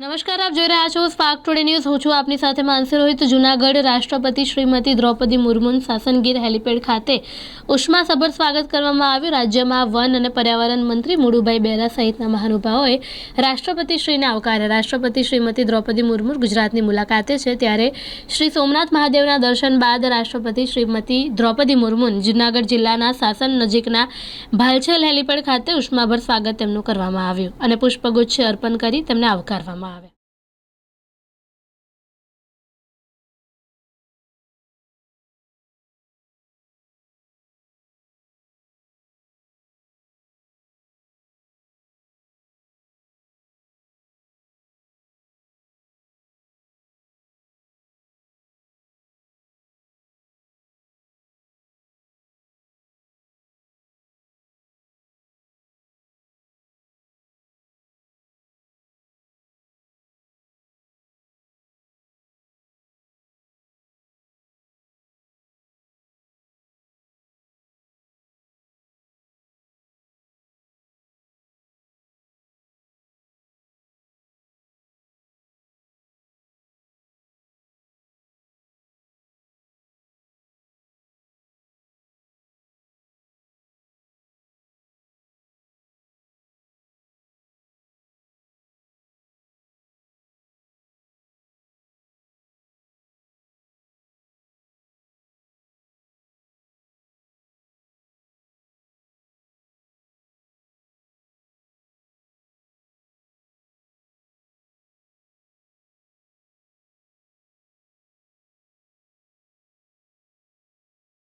નમસ્કાર, આપ જોઈ રહ્યા છો સ્પાર્ક ટુડે ન્યૂઝ. હું છું આપની સાથે માનસી રોહિત. જૂનાગઢ રાષ્ટ્રપતિ શ્રીમતી દ્રૌપદી મુર્મુનું સાસનગીર હેલિપેડ ખાતે ઉષ્માસભર સ્વાગત કરવામાં આવ્યું. રાજ્યમાં વન અને પર્યાવરણ મંત્રી મુળુભાઈ બેરા સહિતના મહાનુભાવોએ રાષ્ટ્રપતિ શ્રીને આવકાર્યા. રાષ્ટ્રપતિ શ્રીમતી દ્રૌપદી મુર્મુ ગુજરાતની મુલાકાતે છે. ત્યારે શ્રી સોમનાથ મહાદેવના દર્શન બાદ રાષ્ટ્રપતિ શ્રીમતી દ્રૌપદી મુર્મુન જૂનાગઢ જિલ્લાના સાસન નજીકના ભાલછેલ હેલિપેડ ખાતે ઉષ્માભર સ્વાગત તેમનું કરવામાં આવ્યું અને પુષ્પગુચ્છ અર્પણ કરી તેમને આવકારવામાં มาแบบ